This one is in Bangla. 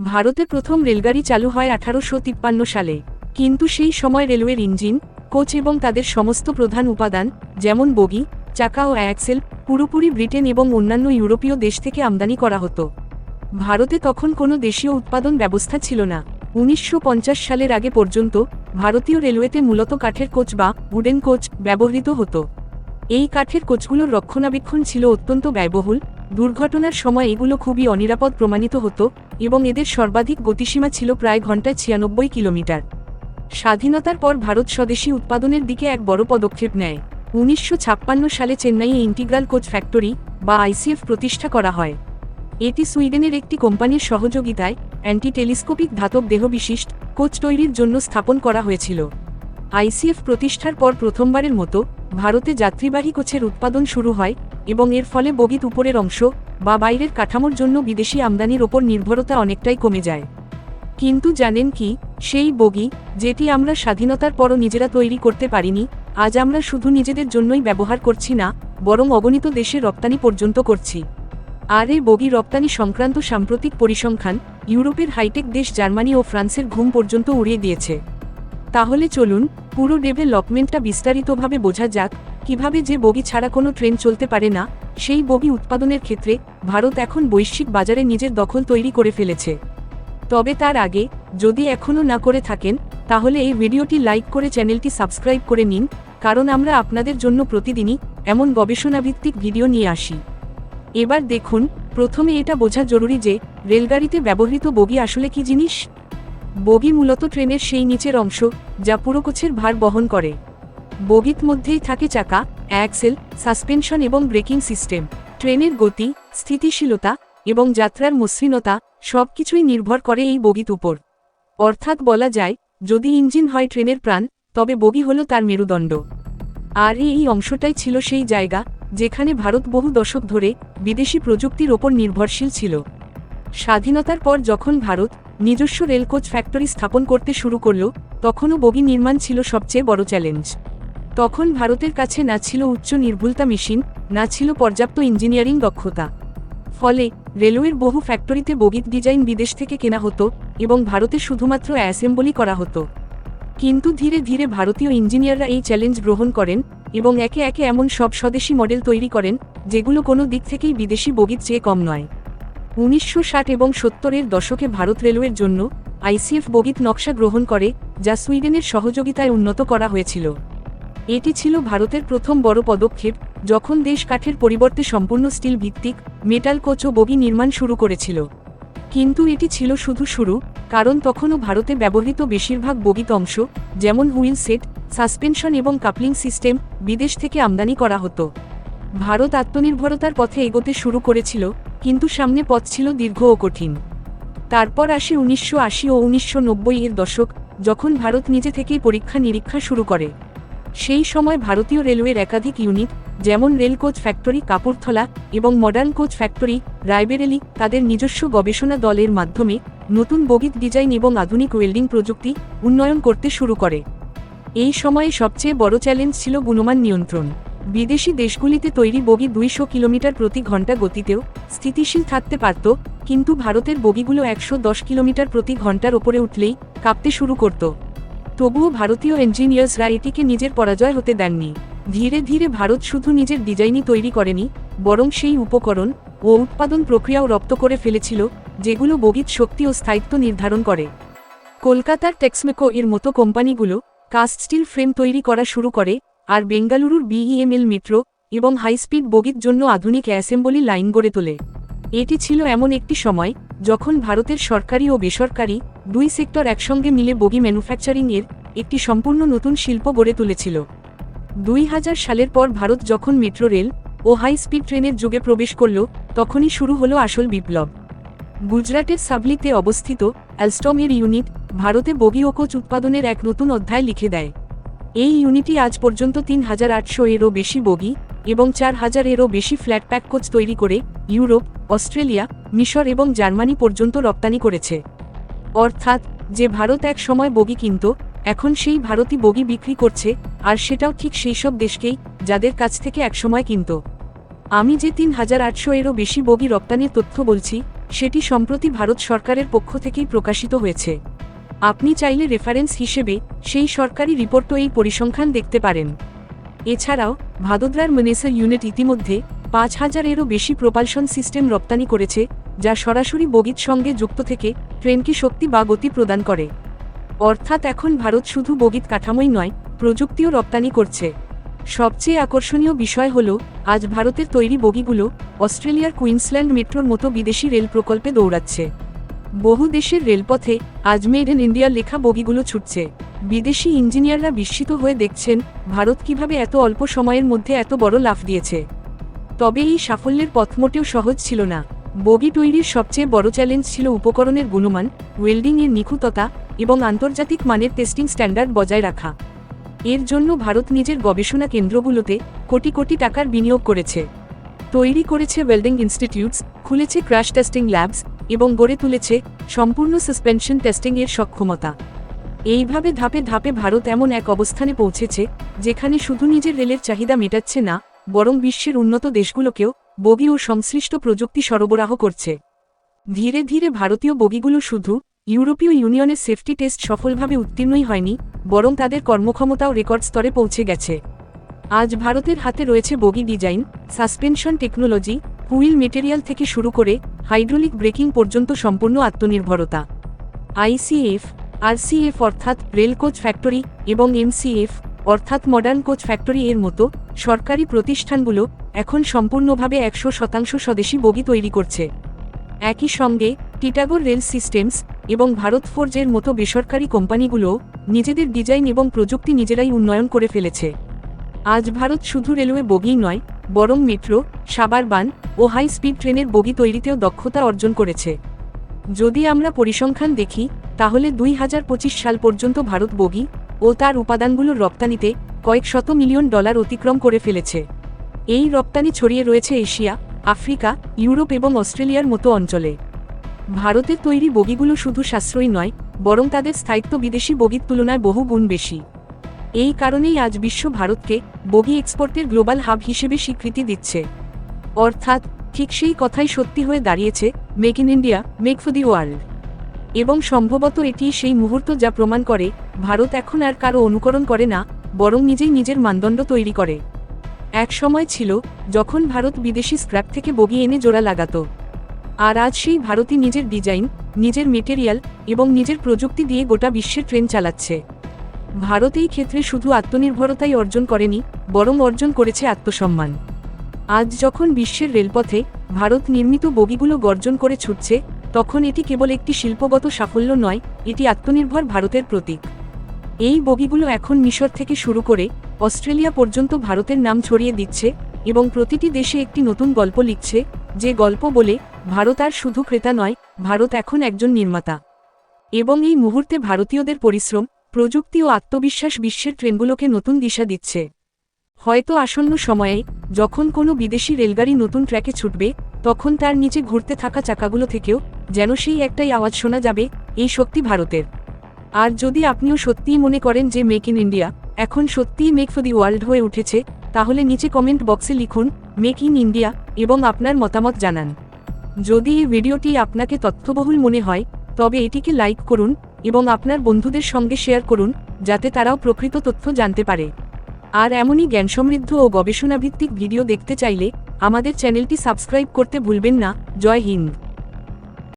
ভারতে প্রথম রেলগাড়ি চালু হয় আঠারোশো তিপ্পান্ন সালে। কিন্তু সেই সময় রেলওয়ের ইঞ্জিন, কোচ এবং তাদের সমস্ত প্রধান উপাদান, যেমন বগি, চাকা ও অ্যাক্সেল, পুরোপুরি ব্রিটেন এবং অন্যান্য ইউরোপীয় দেশ থেকে আমদানি করা হতো। ভারতে তখন কোনো দেশীয় উৎপাদন ব্যবস্থা ছিল না। উনিশশো পঞ্চাশ সালের আগে পর্যন্ত, ভারতীয় রেলওয়েতে মূলত কাঠের কোচ বা উডেন কোচ ব্যবহৃত হতো। এই কাঠের কোচগুলোর রক্ষণাবেক্ষণ ছিল অত্যন্ত ব্যয়বহুল দুর্ঘটনার সময় এগুলো খুবই অনিরাপদ প্রমাণিত হতো এবং এদের সর্বাধিক গতিসীমা ছিল প্রায় ঘন্টায় ছিয়ানব্বই কিলোমিটার। স্বাধীনতার পর ভারত স্বদেশী উৎপাদনের দিকে এক বড় পদক্ষেপ নেয়। উনিশশো ছাপ্পান্ন সালে চেন্নাইয়ে ইন্টিগ্রাল কোচ ফ্যাক্টরি বা আইসিএফ প্রতিষ্ঠা করা হয়। এটি সুইডেনের একটি কোম্পানির সহযোগিতায় অ্যান্টি টেলিস্কোপিক ধাতব দেহবিশিষ্ট কোচ তৈরির জন্য স্থাপন করা হয়েছিল। আইসিএফ প্রতিষ্ঠার পর প্রথমবারের মতো ভারতে যাত্রীবাহী কোচের উৎপাদন শুরু হয় এবং এর ফলে বগিত উপরের অংশ বা বাইরের কাঠামোর জন্য বিদেশি আমদানির ওপর নির্ভরতা অনেকটাই কমে যায়। কিন্তু জানেন কি, সেই বগি, যেটি আমরা স্বাধীনতার পরও নিজেরা তৈরি করতে পারিনি, আজ আমরা শুধু নিজেদের জন্যই ব্যবহার করছি না, বরং অগণিত দেশে রপ্তানি পর্যন্ত করছি। আর এই বগি রপ্তানি সংক্রান্ত সাম্প্রতিক পরিসংখ্যান, ইউরোপের হাইটেক দেশ জার্মানি ও ফ্রান্সের ঘুম পর্যন্ত উড়িয়ে দিয়েছে। তাহলে চলুন, পুরো ডেভেলপমেন্টটা বিস্তারিতভাবে বোঝা যাক কীভাবে যে বগি ছাড়া কোনো ট্রেন চলতে পারে না, সেই বগি উৎপাদনের ক্ষেত্রে ভারত এখন বৈশ্বিক বাজারে নিজের দখল তৈরি করে ফেলেছে। তবে তার আগে, যদি এখনও না করে থাকেন, তাহলে এই ভিডিওটি লাইক করে চ্যানেলটি সাবস্ক্রাইব করে নিন, কারণ আমরা আপনাদের জন্য প্রতিদিনই এমন গবেষণাভিত্তিক ভিডিও নিয়ে আসি। এবার দেখুন, প্রথমে এটা বোঝা জরুরি যে, রেলগাড়িতে ব্যবহৃত বগি আসলে কি জিনিস? বগি মূলত ট্রেনের সেই নিচের অংশ, যা পুরো কোচের ভার বহন করে। বগিত মধ্যেই থাকে চাকা, অ্যাক্সেল, সাসপেনশন এবং ব্রেকিং সিস্টেম, ট্রেনের গতি, স্থিতিশীলতা এবং যাত্রার মসৃণতা, সবকিছুই নির্ভর করে এই বগিত উপর। অর্থাৎ বলা যায়, যদি ইঞ্জিন হয় ট্রেনের প্রাণ, তবে বগি হল তার মেরুদণ্ড। আর এই অংশটাই ছিল সেই জায়গা, যেখানে ভারত বহু দশক ধরে বিদেশি প্রযুক্তির ওপর নির্ভরশীল ছিল। স্বাধীনতার পর যখন ভারত নিজস্ব রেলকোচ ফ্যাক্টরি স্থাপন করতে শুরু করল, তখনও বগি নির্মাণ ছিল সবচেয়ে বড় চ্যালেঞ্জ। তখন ভারতের কাছে না ছিল উচ্চ নির্ভুলতা মেশিন, না ছিল পর্যাপ্ত ইঞ্জিনিয়ারিং দক্ষতা। ফলে, রেলওয়ের বহু ফ্যাক্টরিতে বগিত ডিজাইন বিদেশ থেকে কেনা হতো এবং ভারতে শুধুমাত্র অ্যাসেম্বলি করা হতো। কিন্তু ধীরে ধীরে ভারতীয় ইঞ্জিনিয়াররা এই চ্যালেঞ্জ গ্রহণ করেন এবং একে একে এমন সব স্বদেশি মডেল তৈরি করেন, যেগুলো কোনো দিক থেকেই বিদেশি বগির চেয়ে কম নয়। উনিশশো ষাট এবং সত্তরের দশকে ভারত রেলওয়ের জন্য আইসিএফ বগিত নকশা গ্রহণ করে, যা সুইডেনের সহযোগিতায় উন্নত করা হয়েছিল। এটি ছিল ভারতের প্রথম বড় পদক্ষেপ, যখন দেশ কাঠের পরিবর্তে সম্পূর্ণ স্টিল ভিত্তিক, মেটাল কোচ ও বগি নির্মাণ শুরু করেছিল। কিন্তু এটি ছিল শুধু শুরু, কারণ তখনও ভারতে ব্যবহৃত বেশিরভাগ বগিত অংশ, যেমন হুইল সেট, সাসপেনশন এবং কাপলিং সিস্টেম, বিদেশ থেকে আমদানি করা হতো। ভারত আত্মনির্ভরতার পথে এগোতে শুরু করেছিল, কিন্তু সামনে পথ ছিল দীর্ঘ ও কঠিন। তারপর আসে উনিশশো আশি ও উনিশশো নব্বই এর দশক, যখন ভারত নিজে থেকেই পরীক্ষা নিরীক্ষা শুরু করে। সেই সময় ভারতীয় রেলওয়ের একাধিক ইউনিট, যেমন রেল কোচ ফ্যাক্টরি কাপুরথলা এবং মডার্ন কোচ ফ্যাক্টরি রায়বেরেলি, তাদের নিজস্ব গবেষণা দলের মাধ্যমে নতুন বগিত ডিজাইন এবং আধুনিক ওয়েল্ডিং প্রযুক্তি উন্নয়ন করতে শুরু করে। এই সময়ে সবচেয়ে বড় চ্যালেঞ্জ ছিল গুণমান নিয়ন্ত্রণ। বিদেশি দেশগুলিতে তৈরি বগি দুইশো কিলোমিটার প্রতি ঘণ্টা গতিতেও স্থিতিশীল থাকতে পারত, কিন্তু ভারতের বগিগুলো একশো দশ কিলোমিটার প্রতি ঘণ্টার ওপরে উঠলেই কাঁপতে শুরু করত। তবুও ভারতীয় ইঞ্জিনিয়ার্সরা এটিকে নিজের পরাজয় হতে দেননি। ধীরে ধীরে ভারত শুধু নিজের ডিজাইনই তৈরি করেনি, বরং সেই উপকরণ ও উৎপাদন প্রক্রিয়াও রপ্ত করে ফেলেছিল, যেগুলো বগিত শক্তি ও স্থায়িত্ব নির্ধারণ করে। কলকাতার টেক্সমেকো এর মতো কোম্পানিগুলো কাস্ট স্টিল ফ্রেম তৈরি করা শুরু করে, আর বেঙ্গালুরুর বিইএমএল মেট্রো এবং হাইস্পিড বগির জন্য আধুনিক অ্যাসেম্বলি লাইন গড়ে তোলে। এটি ছিল এমন একটি সময় যখন ভারতের সরকারি ও বেসরকারি দুই সেক্টর একসঙ্গে মিলে বগি ম্যানুফ্যাকচারিংয়ের একটি সম্পূর্ণ নতুন শিল্প গড়ে তুলেছিল। দুই হাজার সালের পর ভারত যখন মেট্রো রেল ও হাই স্পিড ট্রেনের যুগে প্রবেশ করল, তখনই শুরু হলো আসল বিপ্লব। গুজরাটের সাবলিতে অবস্থিত অ্যালস্টমের ইউনিট ভারতে বগি ও কোচ উৎপাদনের এক নতুন অধ্যায় লিখে দেয়। এই ইউনিটি আজ পর্যন্ত তিন হাজার আটশো এরও বেশি বগি এবং চার হাজার এরও বেশি ফ্ল্যাট প্যাক কোচ তৈরি করে ইউরোপ, অস্ট্রেলিয়া, মিশর এবং জার্মানি পর্যন্ত রপ্তানি করেছে। অর্থাৎ, যে ভারত এক সময় বগি কিনত, এখন সেই ভারতই বগি বিক্রি করছে, আর সেটাও ঠিক সেই সব দেশকেই, যাদের কাছ থেকে একসময় কিনত। আমি যে তিন হাজার আটশো এরও বেশি বগি রপ্তানির তথ্য বলছি, সেটি সম্প্রতি ভারত সরকারের পক্ষ থেকেই প্রকাশিত হয়েছে। আপনি চাইলে রেফারেন্স হিসেবে সেই সরকারি রিপোর্টও এই পরিসংখ্যান দেখতে পারেন। এছাড়াও, ভাদোদরার মনেসা ইউনিট ইতিমধ্যে পাঁচ হাজারেরও বেশি প্রপালশন সিস্টেম রপ্তানি করেছে, যা সরাসরি বগিত সঙ্গে যুক্ত থেকে ট্রেনকে শক্তি বা গতি প্রদান করে। অর্থাৎ এখন ভারত শুধু বগিত কাঠামোই নয়, প্রযুক্তিও রপ্তানি করছে। সবচেয়ে আকর্ষণীয় বিষয় হল, আজ ভারতের তৈরি বগিগুলো অস্ট্রেলিয়ার কুইন্সল্যান্ড মেট্রোর মতো বিদেশি রেল প্রকল্পে দৌড়াচ্ছে। বহু দেশের রেলপথে আজ মেড ইন ইন্ডিয়ার লেখা বগিগুলো ছুটছে। বিদেশি ইঞ্জিনিয়াররা বিস্মিত হয়ে দেখছেন ভারত কীভাবে এত অল্প সময়ের মধ্যে এত বড় লাভ দিয়েছে। তবে এই সাফল্যের পথ মোটেও সহজ ছিল না। বগি তৈরির সবচেয়ে বড় চ্যালেঞ্জ ছিল উপকরণের গুণমান ওয়েল্ডিংয়ের নিখুঁততা এবং আন্তর্জাতিক মানের টেস্টিং স্ট্যান্ডার্ড বজায় রাখা। এর জন্য ভারত নিজের গবেষণা কেন্দ্রগুলোতে কোটি কোটি টাকার বিনিয়োগ করেছে। তৈরি করেছে ওয়েল্ডিং ইনস্টিটিউটস, খুলেছে ক্র্যাশ টেস্টিং ল্যাবস এবং গড়ে তুলেছে সম্পূর্ণ সাসপেনশন টেস্টিং এর সক্ষমতা। এইভাবে ধাপে ধাপে ভারত এমন এক অবস্থানে পৌঁছেছে, যেখানে শুধু নিজের রেলের চাহিদা মেটাচ্ছে না, বরং বিশ্বের উন্নত দেশগুলোকেও বগি ও সংশ্লিষ্ট প্রযুক্তি সরবরাহ করছে। ধীরে ধীরে ভারতীয় বগিগুলো শুধু ইউরোপীয় ইউনিয়নের সেফটি টেস্ট সফলভাবে উত্তীর্ণই হয়নি, বরং তাদের কর্মক্ষমতাও রেকর্ড স্তরে পৌঁছে গেছে। আজ ভারতের হাতে রয়েছে bogie design, suspension technology, wheel material থেকে শুরু করে হাইড্রোলিক ব্রেকিং পর্যন্ত সম্পূর্ণ আত্মনির্ভরতা। আইসিএফ আরসিএফ অর্থাৎ রেল কোচ ফ্যাক্টরি এবং এমসিএফ অর্থাৎ মডার্ন কোচ ফ্যাক্টরি এর মতো সরকারি প্রতিষ্ঠানগুলো এখন সম্পূর্ণভাবে একশো শতাংশ স্বদেশি বগি তৈরি করছে। একই সঙ্গে টিটাগোর রেল সিস্টেমস এবং ভারত ফোর্জের মতো বেসরকারি কোম্পানিগুলো নিজেদের ডিজাইন এবং প্রযুক্তি নিজেরাই উন্নয়ন করে ফেলেছে। আজ ভারত শুধু রেলওয়ে বগিই নয়, বরং মেট্রো সাবারবান ও হাই স্পিড ট্রেনের বগি তৈরিতেও দক্ষতা অর্জন করেছে। যদি আমরা পরিসংখ্যান দেখি, তাহলে দুই হাজার পঁচিশ সাল পর্যন্ত ভারত বগি ও তার উপাদানগুলোর রপ্তানিতে কয়েক শত মিলিয়ন ডলার অতিক্রম করে ফেলেছে। এই রপ্তানি ছড়িয়ে রয়েছে এশিয়া, আফ্রিকা, ইউরোপ এবং অস্ট্রেলিয়ার মতো অঞ্চলে। ভারতের তৈরি বগিগুলো শুধু সাশ্রয়ী নয়, বরং তাদের স্থায়িত্ব বিদেশি বগির তুলনায় বহু গুণ বেশি। এই কারণেই আজ বিশ্ব ভারতকে বগি এক্সপোর্টের গ্লোবাল হাব হিসেবে স্বীকৃতি দিচ্ছে। অর্থাৎ, ঠিক সেই কথাই সত্যি হয়ে দাঁড়িয়েছে make in India make for the world এবং সম্ভবত এটি সেই মুহূর্ত যা প্রমাণ করে, ভারত এখন আর কারও অনুকরণ করে না, বরং নিজেই নিজের মানদণ্ড তৈরি করে। এক সময় ছিল, যখন ভারত বিদেশি স্ক্র্যাপ থেকে বগি এনে জোড়া লাগাত। আর আজ সেই ভারতই নিজের ডিজাইন, নিজের মেটেরিয়াল এবং নিজের প্রযুক্তি দিয়ে গোটা বিশ্বের ট্রেন চালাচ্ছে। ভারত এই ক্ষেত্রে শুধু আত্মনির্ভরতাই অর্জন করেনি, বরং অর্জন করেছে আত্মসম্মান। আজ যখন বিশ্বের রেলপথে ভারত নির্মিত বগিগুলো গর্জন করে ছুটছে, তখন এটি কেবল একটি শিল্পগত সাফল্য নয়, এটি আত্মনির্ভর ভারতের প্রতীক। এই বগিগুলো এখন মিশর থেকে শুরু করে অস্ট্রেলিয়া পর্যন্ত ভারতের নাম ছড়িয়ে দিচ্ছে এবং প্রতিটি দেশে একটি নতুন গল্প লিখছে, যে গল্প বলে, ভারত আর শুধু ক্রেতা নয়, ভারত এখন একজন নির্মাতা। এবং এই মুহূর্তে ভারতীয়দের পরিশ্রম, প্রযুক্তি ও আত্মবিশ্বাস বিশ্বের ট্রেনগুলোকে নতুন দিশা দিচ্ছে। হয়তো আসন্ন সময়ে, যখন কোনো বিদেশি রেলগাড়ি নতুন ট্র্যাকে ছুটবে, তখন তার নিচে ঘুরতে থাকা চাকাগুলো থেকেও যেন সেই একটাই আওয়াজ শোনা যাবে, এই শক্তি ভারতের। আর যদি আপনিও সত্যিই মনে করেন যে মেক ইন ইন্ডিয়া, এখন সত্যিই মেক ফর দি ওয়ার্ল্ড হয়ে উঠেছে, তাহলে নিচে কমেন্ট বক্সে লিখুন, মেক ইন ইন্ডিয়া, এবং আপনার মতামত জানান। যদি এই ভিডিওটি আপনাকে তথ্যবহুল মনে হয়, তবে এটিকে লাইক করুন, এবং আপনার বন্ধুদের সঙ্গে শেয়ার করুন, যাতে তারাও প্রকৃত তথ্য জানতে পারে। আর এমনই জ্ঞান সমৃদ্ধ ও গবেষণাভিত্তিক ভিডিও দেখতে চাইলে আমাদের চ্যানেলটি সাবস্ক্রাইব করতে ভুলবেন না। জয় হিন্দ।